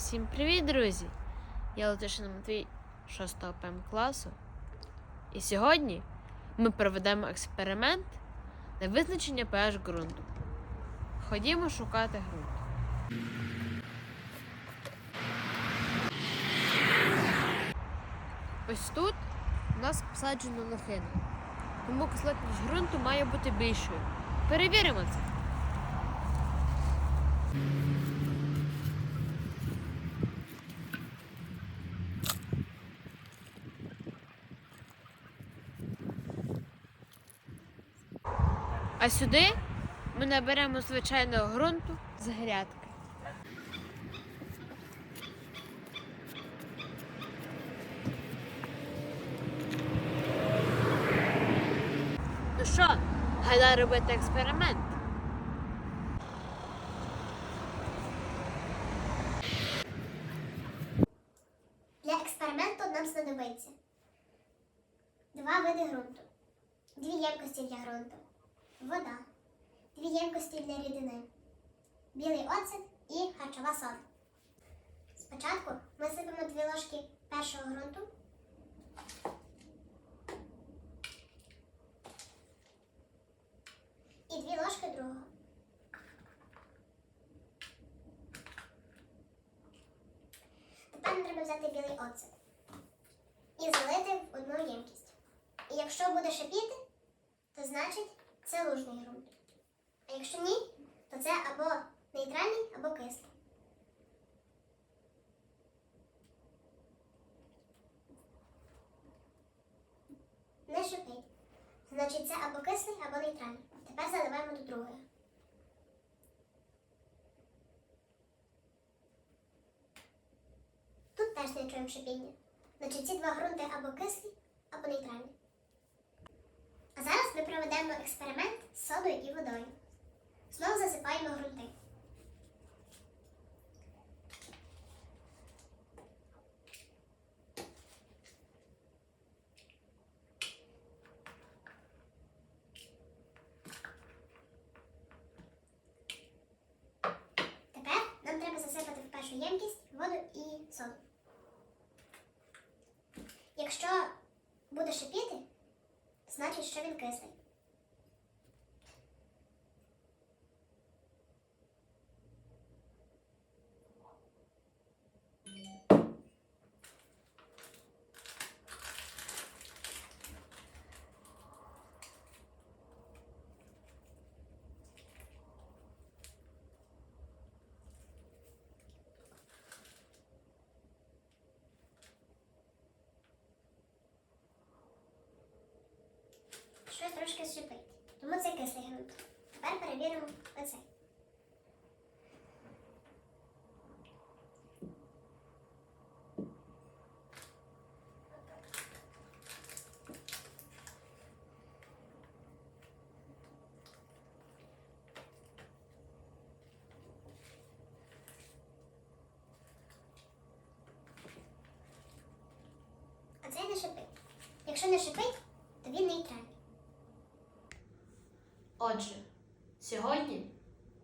Всім привіт, друзі! Я Латишина Матвій 6 ПМ класу. І сьогодні ми проведемо експеримент на визначення pH ґрунту. Ходімо шукати ґрунт. Ось тут у нас посаджено лохину. Тому кислотність ґрунту має бути більшою. Перевіримо це. А сюди ми наберемо звичайного ґрунту з грядки. Ну що, гайда робити експеримент. Для експерименту нам знадобиться два види ґрунту, дві ємкості для ґрунту, вода, дві ємкості для рідини, білий оцет і харчова сода. Спочатку ми сипемо дві ложки першого ґрунту. І дві ложки другого. Тепер нам треба взяти білий оцет і залити в одну ємкість. І якщо буде шипіти, то значить це лужний ґрунт. А якщо ні, то це або нейтральний, або кислий. Не шипить. Значить, це або кислий, або нейтральний. Тепер заливаємо до другої. Тут теж не чуємо шипіння. Значить, ці два ґрунти або кислі, або нейтральні. Проведемо експеримент з содою і водою. Знову засипаємо ґрунти. Тепер нам треба засипати в першу ємкість воду і соду. Якщо буде шипіти, значить, що він кислий. Щось трошки шипить. Тому це кислий ґрунт. Тепер перевіримо оцей. А цей не шипить. Якщо не шипить, то він нейтральний. Отже, сьогодні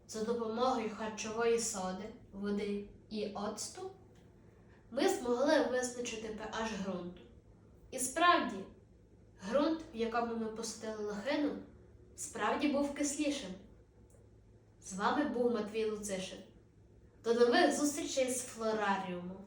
за допомогою харчової соди, води і оцту ми змогли визначити pH ґрунту. І справді, ґрунт, в якому ми посадили лохину, справді був кислішим. З вами був Матвій Луцишин. До нових зустрічей з флораріумом.